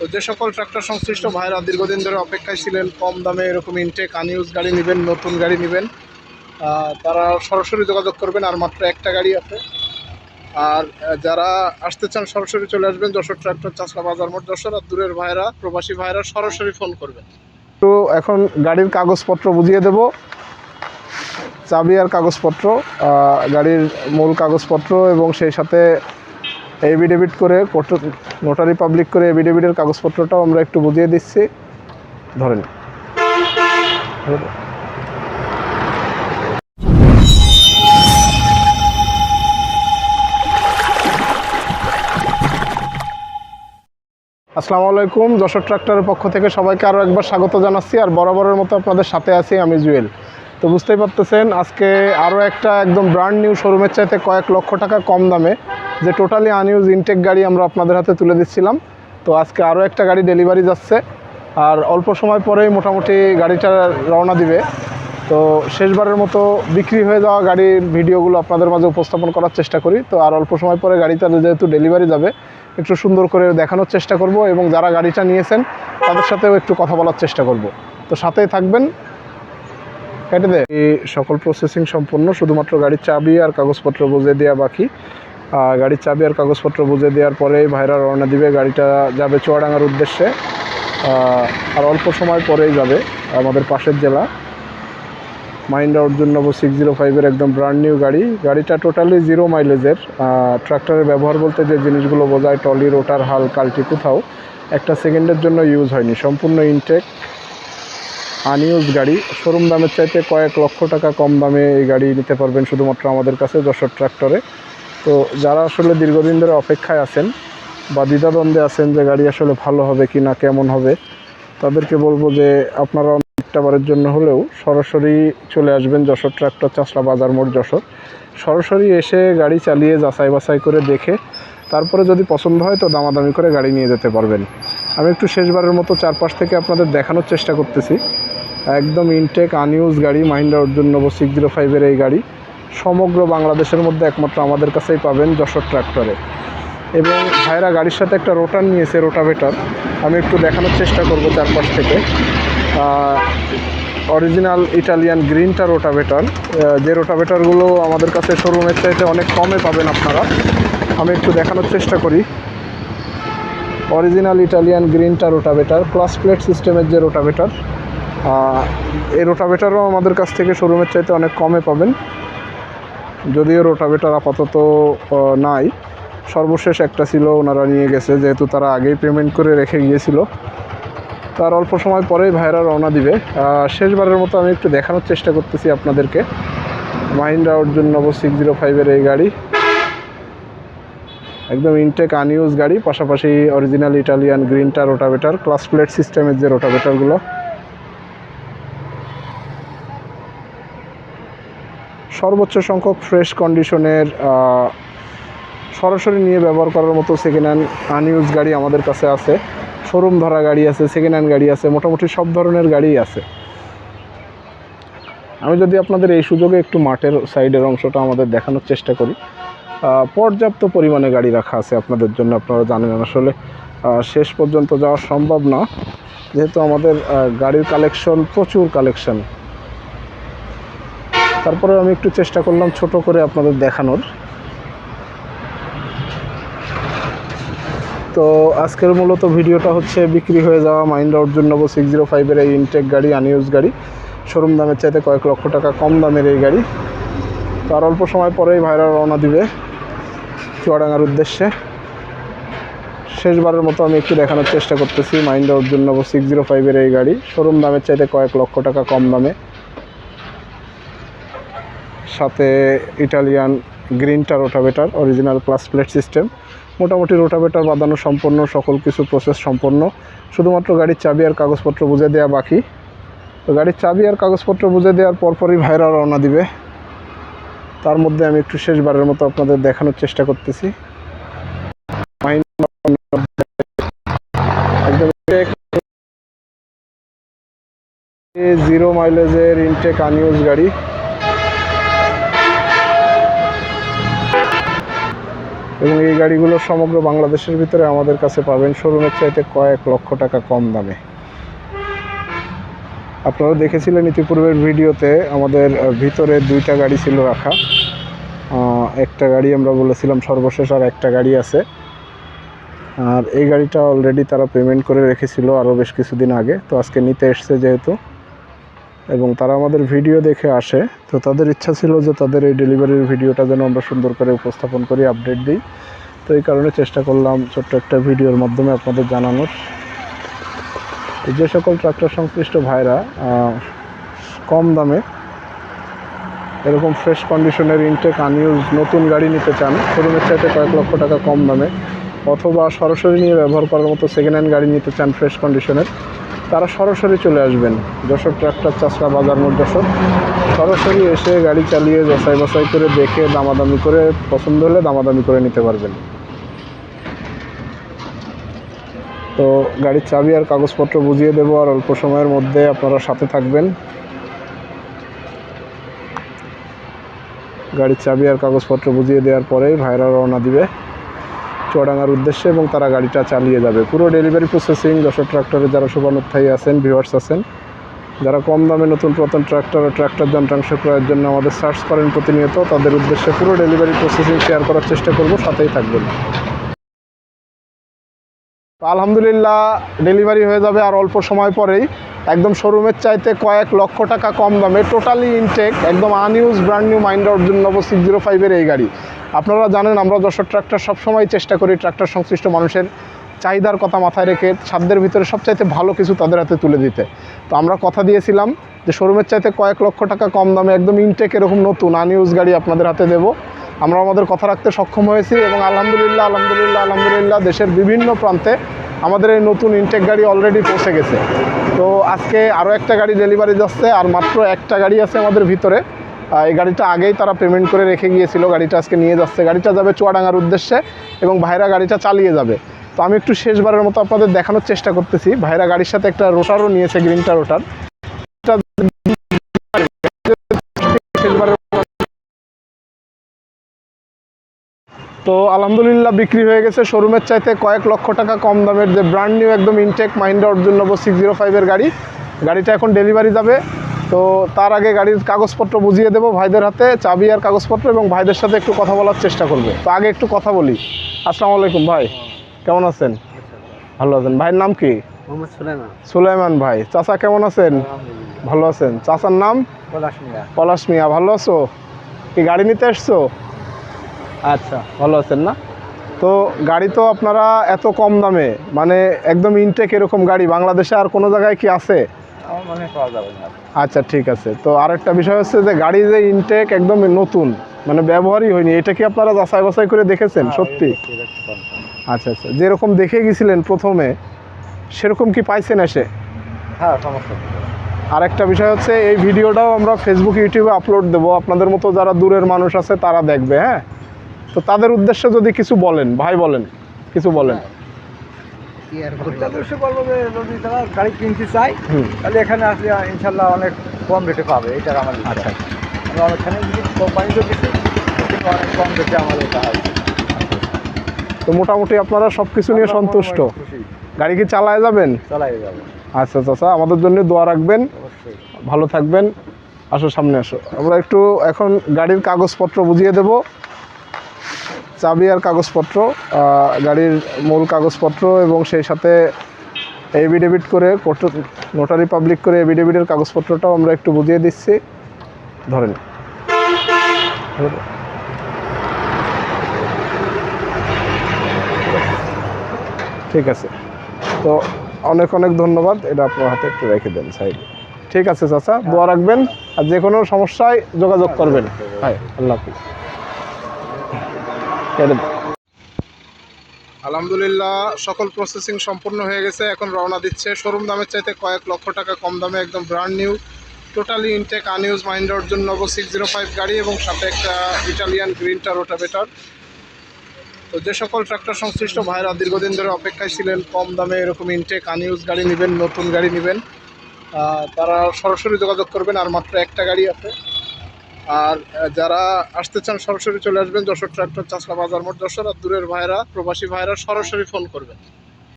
তো যে সকল ট্রাক্টর সংশ্লিষ্ট ভাইরা দীর্ঘদিন ধরে অপেক্ষায় ছিলেন, কম দামে এরকম ইনটেক আনইউজ গাড়ি নেবেন, নতুন গাড়ি নেবেন তারা সরাসরি যোগাযোগ করবেন, আর মাত্র একটা গাড়ি আছে। আর যারা আসতে চান, সরাসরি চলে আসবেন, যশোর ট্রাক্টর চাষলা বাজার মোট যশোর, আর দূরের ভাইরা প্রবাসী ভাইরা সরাসরি ফোন করবেন। তো এখন গাড়ির কাগজপত্র বুঝিয়ে দেব। চাবি আর কাগজপত্র গাড়ির মূল কাগজপত্র এবং সেই সাথে এভিডেভিট করে নোটারি পাবলিক করে এভিডেভিটের কাগজপত্রটাও আমরা একটু বুঝিয়ে দিচ্ছি। ধরেন। আসসালামু আলাইকুম, যশোর ট্রাক্টরের পক্ষ থেকে সবাইকে আরও একবার স্বাগত জানাচ্ছি, আর বরাবরের মতো আপনাদের সাথে আছি আমি জুয়েল। তো বুঝতেই পারতেছেন, আজকে আরও একটা একদম ব্র্যান্ড নিউ শোরুমের চাইতে কয়েক লক্ষ টাকা কম দামে যে টোটালি আনইউজ ইনটেক গাড়ি আমরা আপনাদের হাতে তুলে দিচ্ছিলাম। তো আজকে আরও একটা গাড়ি ডেলিভারি যাচ্ছে। আর অল্প সময় পরেই মোটামুটি গাড়িটা রওনা দিবে। তো শেষবারের মতো বিক্রি হয়ে যাওয়া গাড়ির ভিডিওগুলো আপনাদের মাঝে উপস্থাপন করার চেষ্টা করি। তো আর অল্প সময় পরে গাড়িটা যেহেতু ডেলিভারি যাবে, একটু সুন্দর করে দেখানোর চেষ্টা করব এবং যারা গাড়িটা নিয়েছেন, তাদের সাথেও একটু কথা বলার চেষ্টা করব। তো সাথেই থাকবেন। কেটে দে। এই সকল প্রসেসিং সম্পূর্ণ শুধুমাত্র গাড়ির চাবি আর কাগজপত্র বুঝে দেওয়া বাকি। গাড়ির চাবি আর কাগজপত্র বুঝে দেওয়ার পরেই ভাইরা রওনা দিবে। গাড়িটা যাবে চুয়াডাঙ্গার উদ্দেশ্যে। আর অল্প সময় পরেই যাবে আমাদের পাশের জেলা। মাইন্ডা অর্জুন নব সিক্স জিরো ফাইভের একদম ব্র্যান্ড নিউ গাড়ি। গাড়িটা টোটালি জিরো মাইলেজের ট্রাক্টরের ব্যবহার বলতে যে জিনিসগুলো বোঝায় টলি রোটার হাল কালটি কোথাও, একটা সেকেন্ডের জন্য ইউজ হয়নি। সম্পূর্ণ ইনটেক আনইউজ গাড়ি। শোরুম দামের চাইতে কয়েক লক্ষ টাকা কম দামে এই গাড়ি নিতে পারবেন শুধুমাত্র আমাদের কাছে যশোর ট্রাক্টরে তো যারা আসলে দীর্ঘদিন ধরে অপেক্ষায় আছেন বা দ্বিধাদ্বন্দ্বে আছেন যে গাড়ি আসলে ভালো হবে কি না, কেমন হবে, তাদেরকে বলব যে আপনারা একটা বারের জন্য হলেও সরাসরি চলে আসবেন যশোর ট্রাক্টর চাষলা বাজার মোড় যশোর। সরাসরি এসে গাড়ি চালিয়ে যাচাই বাছাই করে দেখে তারপরে যদি পছন্দ হয় তো দামাদামি করে গাড়ি নিয়ে যেতে পারবেন। আমি একটু শেষবারের মতো চারপাশ থেকে আপনাদের দেখানোর চেষ্টা করতেছি। একদম ইনটেক আনইউজ গাড়ি, Mahindra Arjun Novo six zero ফাইভের এই গাড়ি। সমগ্র বাংলাদেশের মধ্যে একমাত্র আমাদের কাছেই পাবেন যশোর ট্রাক্টরে। এবং ভাইরা গাড়ির সাথে একটা রোটার নিয়েছে রোটাভেটার আমি একটু দেখানোর চেষ্টা করব চারপাশ থেকে। অরিজিনাল ইটালিয়ান গ্রিনটা রোটাভেটার যে রোটাভেটারগুলো আমাদের কাছে শোরুমের চাইতে অনেক কমে পাবেন আপনারা। আমি একটু দেখানোর চেষ্টা করি। অরিজিনাল ইটালিয়ান গ্রিনটা রোটাভেটার ক্লাস প্লেট সিস্টেমের যে রোটাভেটার এই রোটাভেটারও আমাদের কাছ থেকে শোরুমের চাইতে অনেক কমে পাবেন। যদিও রোটাভেটার আপাতত নাই। সর্বশেষ একটা ছিল, ওনারা নিয়ে গেছে, যেহেতু তারা আগেই পেমেন্ট করে রেখে গিয়েছিল। তার অল্প সময় পরেই ভাইরা রওনা দিবে। শেষবারের মতো আমি একটু দেখানোর চেষ্টা করতেছি আপনাদেরকে। Mahindra Arjun Novo six zero ফাইভের এই গাড়ি। একদম ইনটেক আনইউজ গাড়ি, পাশাপাশি অরিজিনাল ইটালিয়ান গ্রিনটা রোটাভেটার ক্লাস প্লেট সিস্টেমের যে রোটাভেটারগুলো সর্বোচ্চ সংখ্যক ফ্রেশ কন্ডিশনের সরাসরি নিয়ে ব্যবহার করার মতো সেকেন্ড হ্যান্ড আনইউজ গাড়ি আমাদের কাছে আছে। শোরুম ধরা গাড়ি আছে সেকেন্ড হ্যান্ড গাড়ি আছে, মোটামুটি সব ধরনের গাড়িই আছে। আমি যদি আপনাদের এই সুযোগে একটু মাঠের সাইডের অংশটা আমাদের দেখানোর চেষ্টা করি পর্যাপ্ত পরিমাণে গাড়ি রাখা আছে আপনাদের জন্য, আপনারা জানেন আসলে শেষ পর্যন্ত যাওয়া সম্ভব না। যেহেতু আমাদের গাড়ির কালেকশন প্রচুর কালেকশন তারপরে আমি একটু চেষ্টা করলাম ছোট করে আপনাদের দেখানোর। তো আজকের মূলত ভিডিওটা হচ্ছে বিক্রি হয়ে যাওয়া মাইন্ডা অর্জুন নব সিক্স জিরো ফাইভের এই ইনটেক গাড়ি আনইউজ গাড়ি। শোরুম দামের চাইতে কয়েক লক্ষ টাকা কম দামের এই গাড়ি। তো আর অল্প সময় পরেই ভাইরা রওনা দিবে চুয়াডাঙ্গার উদ্দেশ্যে। শেষবারের মতো আমি একটু দেখানোর চেষ্টা করতেছি মাইন্ডা অর্জুন নব সিক্স জিরো ফাইভের এই গাড়ি। শোরুম দামের চাইতে কয়েক লক্ষ টাকা কম দামে। সাথে ইটালিয়ান গ্রিনটা rotavator original class plate system মোটামুটি রোটাভেটার বাঁধানো সম্পন্ন সকল কিছু প্রসেস সম্পন্ন শুধুমাত্র গাড়ির চাবি আর কাগজপত্র বুঝে দেওয়া বাকি। তো গাড়ির চাবি আর কাগজপত্র বুঝে দেওয়ার পরপরই ভাইরা রওনা দিবে। তার মধ্যে আমি একটু শেষবারের মতো আপনাদের দেখানোর চেষ্টা করতেছি। জিরো মাইলেজের ইনটেক আনইউজ গাড়ি। এবং এই গাড়িগুলো সমগ্র বাংলাদেশের ভিতরে আমাদের কাছে পাবেন। শোরুমের চাইতে কয়েক লক্ষ টাকা কম দামে। আপনারা দেখেছিলেন ইতিপূর্বের ভিডিওতে আমাদের ভিতরে দুইটা গাড়ি ছিল রাখা। একটা গাড়ি আমরা বলেছিলাম সর্বশেষ আর একটা গাড়ি আছে। আর এই গাড়িটা অলরেডি তারা পেমেন্ট করে রেখেছিল আরও বেশ কিছুদিন আগে। তো আজকে নিতে এসছে যেহেতু। এবং তারা আমাদের ভিডিও দেখে আসে। তো তাদের ইচ্ছা ছিল যে তাদের এই ডেলিভারির ভিডিওটা যেন আমরা সুন্দর করে উপস্থাপন করি, আপডেট দিই। তো এই কারণে চেষ্টা করলাম ছোট্ট একটা ভিডিওর মাধ্যমে আপনাদের জানানোর। যে সকল ট্রাক্টর সংশ্লিষ্ট ভাইরা কম দামে এরকম ফ্রেশ কন্ডিশনের ইনটেক আনইউজ নতুন গাড়ি নিতে চান শোরুমের চাইতে কয়েক লক্ষ টাকা কম দামে, অথবা সরাসরি নিয়ে ব্যবহার করার মতো সেকেন্ড হ্যান্ড গাড়ি নিতে চান ফ্রেশ কন্ডিশনের তারা সরাসরি চলে আসবেন। যশোর ট্রাক্টর চাষরা বাজার মোট যশোর। সরাসরি এসে গাড়ি চালিয়ে যাচাই বাছাই করে দেখে দামাদামি করে পছন্দ হলে দামাদামি করে নিতে পারবেন। তো গাড়ির চাবি আর কাগজপত্র বুঝিয়ে দেবো আর অল্প সময়ের মধ্যে আপনারা সাথে থাকবেন। গাড়ির চাবি আর কাগজপত্র বুঝিয়ে দেওয়ার পরেই ভাইরা রওনা দিবে। চুয়াডাঙ্গার উদ্দেশ্যে এবং তারা গাড়িটা চালিয়ে যাবে। পুরো ডেলিভারি প্রসেসিং যশোর ট্রাক্টরে যারা শুভানুত্থায়ী আছেন ভিউয়ার্স আছেন, যারা কম দামে নতুন প্রথম ট্রাক্টর ও ট্রাক্টর যন্ত্রাংশ ক্রয়ের জন্য আমাদের সার্চ করেন প্রতিনিয়ত, তাদের উদ্দেশ্যে পুরো ডেলিভারি প্রসেসিং শেয়ার করার চেষ্টা করব, সাথেই থাকবেন। আলহামদুলিল্লাহ ডেলিভারি হয়ে যাবে আর অল্প সময় পরেই। একদম শোরুমের চাইতে কয়েক লক্ষ টাকা কম দামে টোটালি ইনটেক একদম unused brand new Mahindra Arjun Novo six zero ফাইভের এই গাড়ি। আপনারা জানেন, আমরা যশোর ট্রাক্টর সবসময় চেষ্টা করি ট্রাক্টর সংশ্লিষ্ট মানুষের চাহিদার কথা মাথায় রেখে সাধ্যের ভিতরে সবচাইতে ভালো কিছু তাদের হাতে তুলে দিতে। তো আমরা কথা দিয়েছিলাম যে শোরুমের চাইতে কয়েক লক্ষ টাকা কম দামে একদম ইনটেক এরকম নতুন আনইউজ গাড়ি আপনাদের হাতে দেবো। আমরা আমাদের কথা রাখতে সক্ষম হয়েছি এবং আলহামদুলিল্লাহ আলহামদুলিল্লাহ আলহামদুলিল্লাহ দেশের বিভিন্ন প্রান্তে আমাদের এই নতুন ইনটেক গাড়ি অলরেডি পৌঁছে গেছে। তো আজকে আরও একটা গাড়ি ডেলিভারি যাচ্ছে, আর মাত্র একটা গাড়ি আছে আমাদের ভিতরে। এই গাড়িটা আগেই তারা পেমেন্ট করে রেখে গিয়েছিল, গাড়িটা আজকে নিয়ে যাচ্ছে। গাড়িটা যাবে চুয়াডাঙ্গার উদ্দেশ্যে এবং ভাইরা গাড়িটা চালিয়ে যাবে। তো আমি একটু শেষবারের মতো আপনাদের দেখানোর চেষ্টা করতেছি। ভাইরা গাড়ির সাথে একটা রোটারও নিয়েছে গ্রিনটা রোটার তো আলহামদুলিল্লাহ বিক্রি হয়ে গেছে। শোরুমের চাইতে কয়েক লক্ষ টাকা কম দামের যে ব্র্যান্ড নিউ একদম intact Mahindra Arjun Novo six zero ফাইভের গাড়ি। গাড়িটা এখন ডেলিভারি যাবে। তো তার আগে গাড়ির কাগজপত্র বুঝিয়ে দেবো ভাইদের হাতে চাবি আর কাগজপত্র এবং ভাইদের সাথে একটু কথা বলার চেষ্টা করবে। তো আগে একটু কথা বলি। আসসালামু আলাইকুম ভাই কেমন আছেন? ভালো আছেন। ভাইয়ের নাম কি? সুলাইমান। ভাই চাচা কেমন আছেন? ভালো আছেন। চাচার নাম? পলাশ মিয়া। পলাশ মিয়া ভালো আছো? কি গাড়ি নিতে এসছো? আচ্ছা ভালো আছেন না? তো গাড়ি তো আপনারা এত কম দামে মানে একদম ইনটেক এরকম গাড়ি বাংলাদেশে আর কোনো জায়গায় কি আছে? আমার পাওয়া যাবে আচ্ছা ঠিক আছে। তো আরেকটা বিষয় হচ্ছে যে গাড়ি যে ইনটেক একদম নতুন মানে ব্যবহারই হয়নি এটা কি আপনারা যাচাই বাছাই করে দেখেছেন? সত্যি? আচ্ছা আচ্ছা। যেরকম দেখে গেছিলেন প্রথমে সেরকম কি পাইছেন এসে? হ্যাঁ সমস্যা। আরেকটা বিষয় হচ্ছে এই ভিডিওটাও আমরা ফেসবুক ইউটিউবে আপলোড দেবো। আপনাদের মতো যারা দূরের মানুষ আছে তারা দেখবে হ্যাঁ? তো তাদের উদ্দেশ্যে যদি কিছু বলেন ভাই বলেন কিছু বলেন। কি বলব? যে যদি তারা গাড়ি কিনতে চায় তাহলে এখানে আসলে ইনশাল্লাহ অনেক কম রেটে পাবে এটা আমার আচ্ছা আচ্ছা। অনেকখানে কোম্পানিতে গেছি কিন্তু অনেক কম রেটে আমার এটা তো মোটামুটি আপনারা সব কিছু নিয়ে সন্তুষ্ট। গাড়ি কি চালায় যাবেন? চালাই যাবে। আচ্ছা চাচা আমাদের জন্য দোয়া রাখবেন। ভালো থাকবেন। আসো সামনে আসো। আমরা একটু এখন গাড়ির কাগজপত্র বুঝিয়ে দেব। চাবি আর কাগজপত্র গাড়ির মূল কাগজপত্র এবং সেই সাথে এভিডেভিট করে নোটারি পাবলিক করে এভিডেভিটের কাগজপত্রটাও আমরা একটু বুঝিয়ে দিচ্ছি। ধরেন। ঠিক আছে। তো অনেক অনেক ধন্যবাদ। এটা আপনার হাতে একটু রেখে দেন সাইড ঠিক আছে, চাচা। দোয়া রাখবেন। আর যে কোনো সমস্যায় যোগাযোগ করবেন। হ্যাঁ আল্লাহ হাফিজ। আলহামদুলিল্লাহ, সকল প্রসেসিং সম্পূর্ণ হয়ে গেছে, এখন রওনা দিচ্ছে। শোরুম দামের চাইতে কয়েক লক্ষ টাকা কম দামে, একদম brand new totally intact unused মাইন্ডার জন্য নব সিক্স জিরো ফাইভ গাড়ি এবং সাথে একটা ইটালিয়ান গ্রিনটা রোটাভেটার তো যে সকল ট্রাক্টর সংশ্লিষ্ট ভাইরা দীর্ঘদিন ধরে অপেক্ষায় ছিলেন, কম দামে এরকম ইনটেক আনইউজ গাড়ি নেবেন, নতুন গাড়ি নেবেন তারা সরাসরি যোগাযোগ করবেন, আর মাত্র একটা গাড়ি আছে। আর যারা আসতে চান সরাসরি চলে আসবেন, যশোর ট্রাক্টর চাষলা বাজার মোট যশোর আর দূরের ভাইরা, প্রবাসী ভাইরা সরাসরি ফোন করবেন।